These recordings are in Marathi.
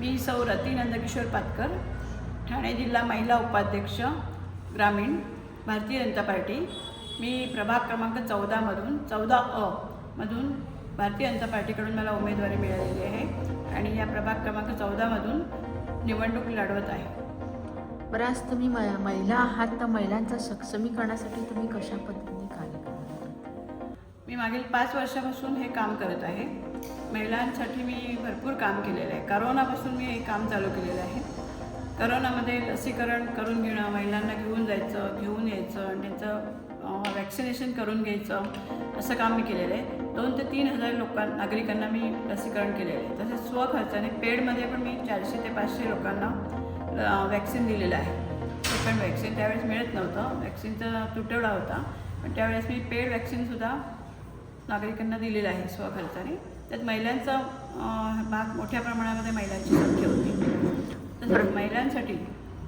मी सौ रतीनंदश्वर पातकर ठाणे जिल्हा महिला उपाध्यक्ष ग्रामीण भारतीय जनता पार्टी. मी प्रभाग क्रमांक चौदामधून चौदा अ मधून भारतीय जनता पार्टीकडून मला उमेदवारी मिळालेली आहे आणि या प्रभाग क्रमांक चौदामधून निवडणूक लढवत आहे. बरं आज तुम्ही म महिला आहात तर महिलांचं सक्षमीकरणासाठी तुम्ही कशा पद्धतीने मी मागील पाच वर्षापासून हे काम करत आहे. महिलांसाठी मी भरपूर काम केलेलं आहे. करोनापासून मी हे काम चालू केलेलं आहे. करोनामध्ये लसीकरण करून घेणं महिलांना घेऊन जायचं घेऊन यायचं आणि त्यांचं वॅक्सिनेशन करून घ्यायचं असं काम मी केलेलं आहे. दोन ते तीन हजार लोकां नागरिकांना मी लसीकरण केलेलं आहे. तसेच स्वखर्चाने पेडमध्ये पण मी चारशे ते पाचशे लोकांना वॅक्सिन दिलेलं आहे. ते पण वॅक्सिन त्यावेळेस मिळत नव्हतं. वॅक्सिनचा तुटवडा होता. पण त्यावेळेस मी पेड वॅक्सिनसुद्धा नागरिकांना दिलेलं आहे स्वखर्चाने त्यात महिलांचा भाग मोठ्या प्रमाणामध्ये महिलांची संख्या होती. तसंच महिलांसाठी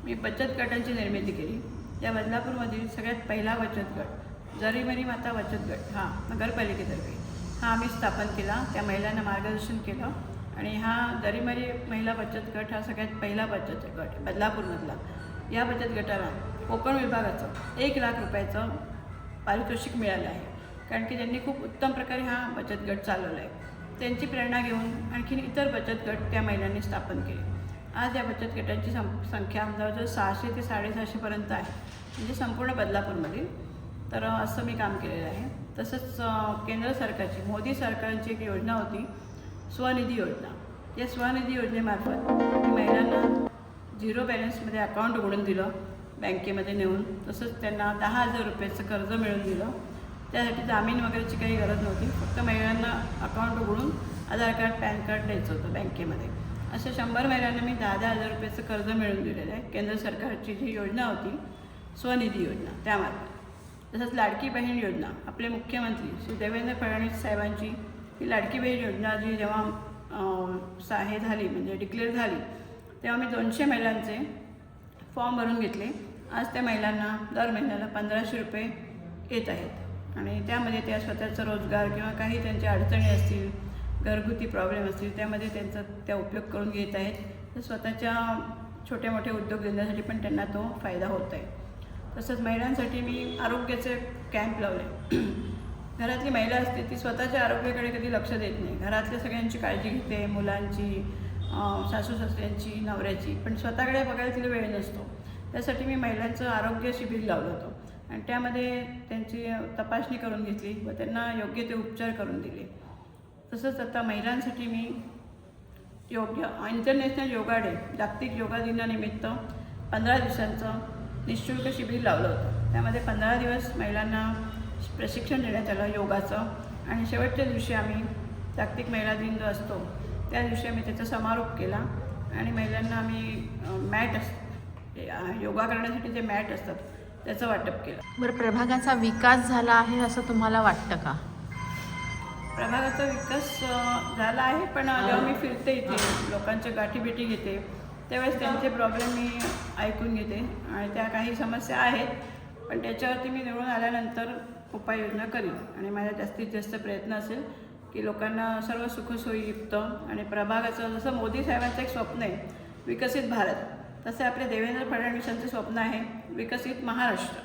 मी बचत गटांची निर्मिती केली. या बदलापूरमधील सगळ्यात पहिला बचत गट जरीमरी माता बचत गट हा नगरपालिकेतर्फे हा आम्ही स्थापन केला. त्या महिलांना मार्गदर्शन केलं. आणि हा जरीमरी महिला बचत गट हा सगळ्यात पहिला बचत गट बदलापूरमधला. या बचत गटाला कोकण विभागाचं एक लाख रुपयाचं पारितोषिक मिळालं आहे. कारण की त्यांनी खूप उत्तम प्रकारे हा बचत गट चालवला आहे त्यांची प्रेरणा घेऊन आणखीन इतर बचत गट त्या महिलांनी स्थापन केले. आज या बचत गटांची सं संख्या जवळजवळ सहाशे ते साडेसहाशेपर्यंत आहे. म्हणजे संपूर्ण बदलापूरमधील. तर असं मी काम केलेलं आहे. तसंच केंद्र सरकारची मोदी सरकारची एक योजना होती स्वनिधी योजना. या स्वनिधी योजनेमार्फत मी महिलांना झिरो बॅलन्समध्ये अकाउंट उघडून दिलं बँकेमध्ये नेऊन. तसंच त्यांना दहा हजार रुपयाचं कर्ज मिळवून दिलं. त्यासाठी जामीन वगैरेची काही गरज नव्हती. फक्त महिलांना अकाउंट उघडून आधार कार्ड पॅन कार्ड द्यायचं होतं बँकेमध्ये. अशा शंभर महिलांना मी दहा दहा हजार रुपयाचं कर्ज मिळवून दिलेलं आहे. केंद्र सरकारची जी योजना होती स्वनिधी योजना त्यामार्फत. तसंच लाडकी बहीण योजना आपले मुख्यमंत्री श्री देवेंद्र फडणवीस साहेबांची ही लाडकी बहीण योजना जी जेव्हा सा हे झाली म्हणजे डिक्लेअर झाली तेव्हा मी दोनशे महिलांचे फॉर्म भरून घेतले. आज त्या महिलांना दर महिन्याला पंधराशे रुपये येत आहेत. आणि त्यामध्ये त्या स्वतःचा रोजगार किंवा काही त्यांच्या अडचणी असतील घरगुती प्रॉब्लेम असतील त्यामध्ये त्यांचा त्या उपयोग करून घेत आहेत. तर स्वतःच्या छोटे मोठे उद्योगधंद्यासाठी पण त्यांना तो फायदा होत आहे. तसंच महिलांसाठी मी आरोग्याचे कॅम्प लावले घरातली महिला असते ती स्वतःच्या आरोग्याकडे कधी लक्ष देत नाही. घरातल्या सगळ्यांची काळजी घेते मुलांची सासू सासऱ्यांची नवऱ्याची. पण स्वतःकडे बघायला तिला वेळ नसतो. त्यासाठी मी महिलांचं आरोग्य शिबिर लावलं होतं. आणि त्यामध्ये त्यांची तपासणी करून घेतली व त्यांना योग्य ते उपचार करून दिले. तसंच आता महिलांसाठी मी योग्य इंटरनॅशनल योगा डे जागतिक योगा दिनानिमित्त पंधरा दिवसांचं निःशुल्क शिबिर लावलं होतं. त्यामध्ये पंधरा दिवस महिलांना प्रशिक्षण देण्यात आलं योगाचं. आणि शेवटच्या दिवशी आम्ही जागतिक महिला दिन जो असतो त्या दिवशी आम्ही त्याचा समारोप केला. आणि महिलांना आम्ही मॅट अस योगा करण्यासाठी जे मॅट असतात त्याचं वाटप केलं. बरं प्रभागाचा विकास झाला आहे असं तुम्हाला वाटतं का? प्रभागाचा विकास झाला आहे पण जेव्हा मी फिरते इथे लोकांच्या गाठीभेटी घेते त्यावेळेस त्यांचे प्रॉब्लेम मी ऐकून घेते. आणि त्या काही समस्या आहेत पण त्याच्यावरती मी निवडून आल्यानंतर उपाययोजना करीन. आणि माझा जास्तीत जास्त प्रयत्न असेल की लोकांना सर्व सुखसोयीयुक्त आणि प्रभागाचं जसं मोदी साहेबांचं एक स्वप्न आहे विकसित भारत. तसे आपले देवेंद्र फडणवीसांचे स्वप्न आहे विकसित महाराष्ट्र.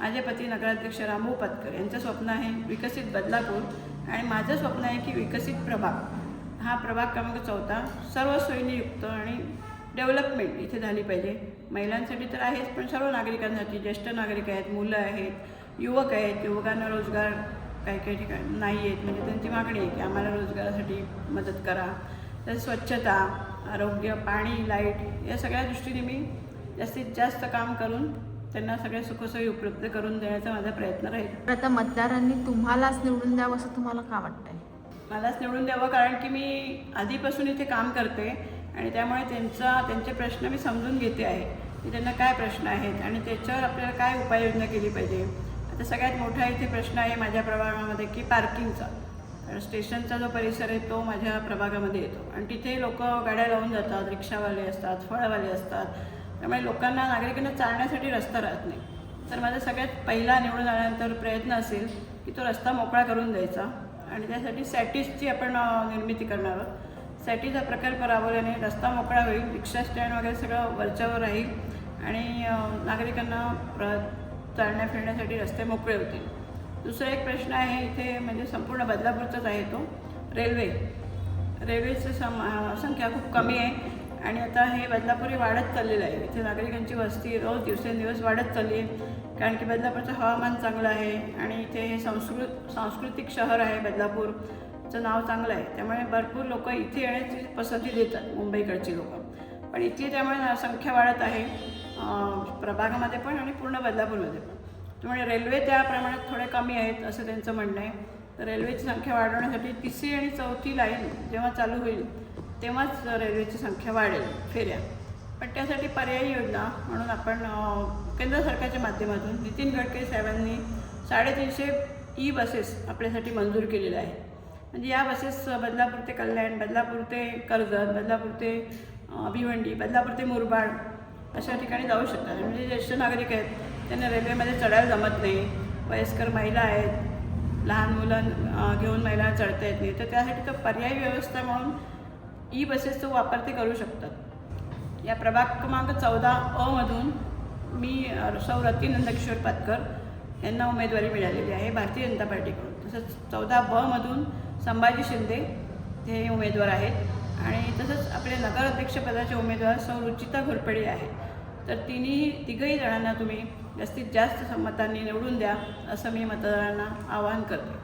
माझे पती नगराध्यक्ष रामू पतकर यांचं स्वप्न आहे विकसित बदलापूर आणि माझं स्वप्न आहे की विकसित प्रभाग. हा प्रभाग क्रमांक चौथा सर्व सोयीने युक्त आणि डेव्हलपमेंट इथे झाली पाहिजे. महिलांसाठी तर आहेच पण सर्व नागरिकांसाठी ज्येष्ठ नागरिक आहेत मुलं आहेत युवक आहेत युवकांना रोजगार काही काही ठिकाणी नाही आहेत म्हणजे त्यांची मागणी आहे की आम्हाला रोजगारासाठी मदत करा. तर स्वच्छता आरोग्य पाणी लाइट या सगळ्या दृष्टीने मी जास्तीत जास्त काम करून त्यांना सगळ्या सुखसोयी उपलब्ध करून देण्याचा माझा प्रयत्न राहील. आता मतदारांनी तुम्हालाच निवडून द्यावं असं तुम्हाला का वाटतंय? मलाच निवडून द्यावं कारण की मी आधीपासून इथे काम करते आणि त्यामुळे त्यांचा त्यांचे प्रश्न मी समजून घेते आहे. की त्यांना काय प्रश्न आहेत आणि त्याच्यावर आपल्याला काय उपाययोजना केली पाहिजे? आता सगळ्यात मोठा इथे प्रश्न आहे माझ्या प्रभागामध्ये की पार्किंगचा. कारण स्टेशनचा जो परिसर आहे तो माझ्या प्रभागामध्ये येतो. आणि तिथे लोक गाड्या लावून जातात रिक्षावाले असतात फळवाले असतात. त्यामुळे लोकांना नागरिकांना चालण्यासाठी रस्ता राहत नाही. तर माझा सगळ्यात पहिला निवडून आल्यानंतर प्रयत्न असेल की तो रस्ता मोकळा करून द्यायचा. आणि त्यासाठी सॅटिसची आपण निर्मिती करणार आहोत. सॅटीचा प्रकल्प राबवल्याने रस्ता मोकळा होईल रिक्षा स्टँड वगैरे सगळं वरच्यावर राहील आणि नागरिकांना प्र चालण्या फिरण्यासाठी रस्ते मोकळे होतील. दुसरा एक प्रश्न आहे इथे म्हणजे संपूर्ण बदलापूरचाच आहे तो. रेल्वे. रेल्वेची सम संख्या खूप कमी आहे. आणि आता हे बदलापूर वाढत चाललेलं आहे. इथे नागरिकांची वस्ती रोज दिवसेंदिवस वाढत चालली आहे. कारण की बदलापूरचं हवामान चांगलं आहे आणि इथे हे संस्कृत सांस्कृतिक शहर आहे बदलापूरचं नाव चांगलं आहे. त्यामुळे भरपूर लोक इथे येण्याची पसंती देतात मुंबईकडची लोक. पण इथली त्यामुळे संख्या वाढत आहे प्रभागामध्ये पण आणि पूर्ण बदलापूरमध्ये पण. त्यामुळे रेल्वे त्या प्रमाणात थोडे कमी आहेत असं त्यांचं म्हणणं आहे. तर रेल्वेची संख्या वाढवण्यासाठी तिसरी आणि चौथी लाईन जेव्हा चालू होईल तेव्हाच रेल्वेची संख्या वाढेल फेऱ्या. पण त्यासाठी पर्यायी योजना म्हणून आपण केंद्र सरकारच्या माध्यमातून नितीन गडकरी साहेबांनी साडेतीनशे ई बसेस आपल्यासाठी मंजूर केलेल्या आहेत. म्हणजे या बसेस बदलापूर ते कल्याण बदलापूर ते कर्जत बदलापूर ते भिवंडी बदलापूर ते मुरबाड अशा ठिकाणी जाऊ शकतात. म्हणजे ज्येष्ठ नागरिक आहेत त्यांना रेल्वेमध्ये चढायला जमत नाही. वयस्कर महिला आहेत लहान मुलं घेऊन महिला चढता येत नाही. तर त्यासाठी तर पर्यायी व्यवस्था म्हणून ई बसेसचा वापर ते करू शकतात. या प्रभाग क्रमांक चौदा अमधून मी सौ रती नंदकिशोर पातकर यांना उमेदवारी मिळालेली आहे भारतीय जनता पार्टीकडून. तसंच चौदा बमधून संभाजी शिंदे हे उमेदवार आहेत. आणि तसंच आपले नगराध्यक्षपदाचे उमेदवार सौ रुचिता घोरपडे आहेत. तर तिन्ही तिघही जणांना तुम्ही जास्तीत जास्त मतांनी निवडून द्या असं मी मतदारांना आवाहन करते.